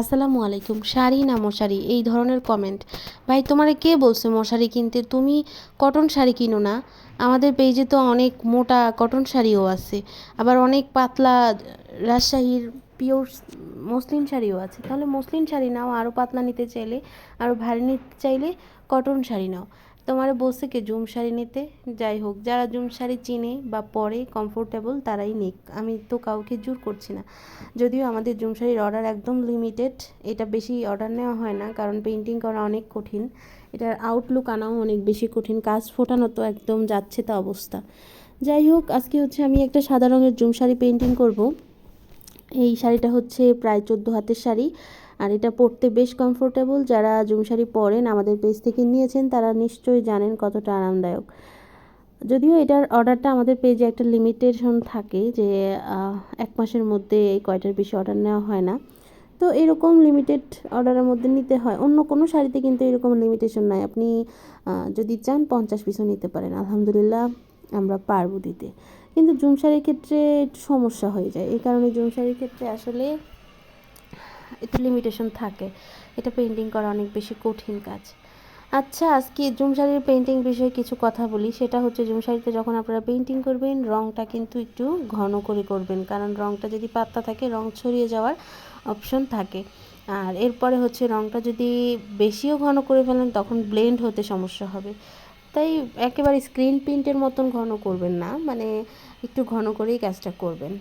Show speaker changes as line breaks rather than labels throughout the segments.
আসসালামু আলাইকুম। শাড়ি না মশারি? এই ধরনের কমেন্ট ভাই, তোমারে কে বলছে মশারি কিনতে? তুমি কটন শাড়ি কিনো না? আমাদের পেজে তো অনেক মোটা কটন শাড়িও আছে। আবার অনেক পাতলা রাজশাহীর পিওর মসলিন শাড়িও আছে। তাহলে মসলিন শাড়ি নাও আরও পাতলা নিতে চাইলে আরও ভারী নিতে চাইলে কটন শাড়ি নাও। তোমার বলছে কি, জুম শাড়ি নিতে। যাই হোক, যারা জুম শাড়ি চিনে বা পরে কমফোর্টেবল তারাই নিক। আমি তো কাউকে জোর করছি না। যদিও আমাদের জুম শাড়ির অর্ডার একদম লিমিটেড এটা বেশি অর্ডার নেওয়া হয় না, কারণ পেন্টিং করা অনেক কঠিন। এটার আউটলুক আনাও অনেক বেশি কঠিন, কাজ ফোটানো তো একদম যাচ্ছে তা অবস্থা। যাই হোক, আজকে হচ্ছে আমি একটা সাদা রঙের জুম শাড়ি পেন্টিং করব। এই শাড়িটা হচ্ছে প্রায় চোদ্দ হাতের শাড়ি। আর এটা পরতে বেশ কমফোর্টেবল যারা জুম শাড়ি পরেন, আমাদের পেজ থেকে নিয়েছেন, তারা নিশ্চয়ই জানেন কতটা আরামদায়ক। যদিও এটার অর্ডারটা আমাদের পেজে একটা লিমিটেশন থাকে যে এক মাসের মধ্যে এই কয়টার বেশি অর্ডার নেওয়া হয় না। তো এরকম লিমিটেড অর্ডারের মধ্যে নিতে হয়। অন্য কোনো শাড়িতে কিন্তু এরকম লিমিটেশন নাই। আপনি যদি চান, পঞ্চাশ পিসও নিতে পারেন। আলহামদুলিল্লাহ, আমরা পারব দিতে। কিন্তু জুম শাড়ির ক্ষেত্রে একটু সমস্যা হয়ে যায়। এই কারণে জুম শাড়ির ক্ষেত্রে আসলে একটু লিমিটেশন থাকে। এটা পেন্টিং করা অনেক বেশি কঠিন কাজ। আচ্ছা আজকে জুম শাড়ির পেন্টিং বিষয়ে কিছু কথা বলি। সেটা হচ্ছে জুম শাড়িতে যখন আপনারা পেন্টিং করবেন রঙটা কিন্তু একটু ঘন করে করবেন। কারণ রঙটা যদি পাতলা থাকে, রং ছড়িয়ে যাওয়ার অপশন থাকে। আর এরপরে হচ্ছে রঙটা যদি বেশিও ঘন করে ফেলেন, তখন ব্লেন্ড হতে সমস্যা হবে। তাই একেবারে স্ক্রিন প্রিন্টের মতন ঘন করবেন না। মানে একটু ঘন করেই কাজটা করবেন।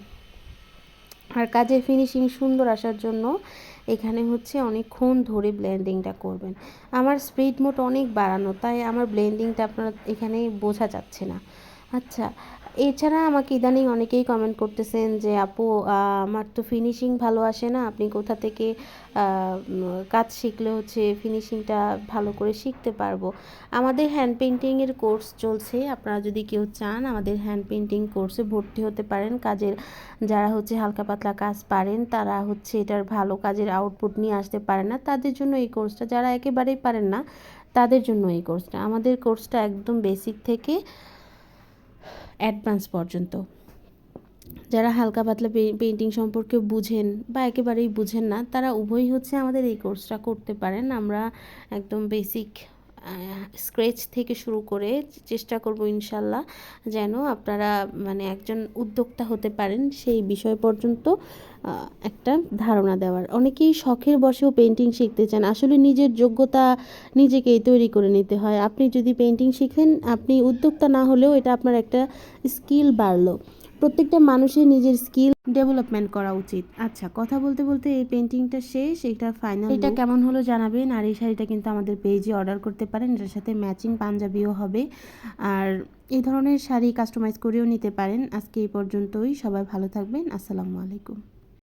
আর কাজের ফিনিশিং সুন্দর আসার জন্য এখানে হচ্ছে অনেকক্ষণ ধরে ব্লেন্ডিংটা করবেন। আমার স্পিড মোট অনেক বাড়ানো, তাই আমার ব্লেন্ডিংটা আপনারা এখানে বোঝা যাচ্ছে না। আচ্ছা এছাড়া আমাকে ইদানিং অনেকেই কমেন্ট করতেছেন যে, আপু আমার তো ফিনিশিং ভালো আসে না। আপনি কোথা থেকে কাজ শিখলে হচ্ছে ফিনিশিংটা ভালো করে শিখতে পারব? আমাদের হ্যান্ড পেন্টিংয়ের কোর্স চলছে। আপনারা যদি কেউ চান, আমাদের হ্যান্ড পেন্টিং কোর্সে ভর্তি হতে পারেন। কাজের যারা হচ্ছে হালকা পাতলা কাজ পারেন, তারা হচ্ছে এটার ভালো কাজের আউটপুট নিয়ে আসতে পারে না। তাদের জন্য এই কোর্সটা যারা একেবারেই পারেন না, তাদের জন্য এই কোর্সটা আমাদের কোর্সটা একদম বেসিক থেকে অ্যাডভান্স পর্যন্ত। যারা হালকা পাতলা পেন্টিং সম্পর্কে বুঝেন বা একেবারেই বুঝেন না, তারা উভয়ই হচ্ছে আমাদের এই কোর্সটা করতে পারেন। আমরা একদম বেসিক স্ক্রেচ থেকে শুরু করে চেষ্টা করব ইনশাল্লাহ যেন আপনারা মানে একজন উদ্যোক্তা হতে পারেন সেই বিষয় পর্যন্ত একটা ধারণা দেওয়ার। অনেকেই শখের বসেও পেন্টিং শিখতে চান। আসলে নিজের যোগ্যতা নিজেকেই তৈরি করে নিতে হয়। আপনি যদি পেন্টিং শিখেন, আপনি উদ্যোক্তা না হলেও এটা আপনার একটা স্কিল বাড়লো। প্রত্যেকটা মানুষের নিজের স্কিল ডেভেলপমেন্ট করা উচিত। আচ্ছা কথা বলতে বলতে এই পেন্টিংটা শেষ এটা ফাইনাল এটা কেমন হলো জানাবেন আর এই শাড়িটা কিন্তু আমাদের পেজে অর্ডার করতে পারেন এটার সাথে ম্যাচিং পাঞ্জাবিও হবে। আর এই ধরনের শাড়ি কাস্টমাইজ করেও নিতে পারেন। আজকে এই পর্যন্তই সবাই ভালো থাকবেন আসসালামু আলাইকুম।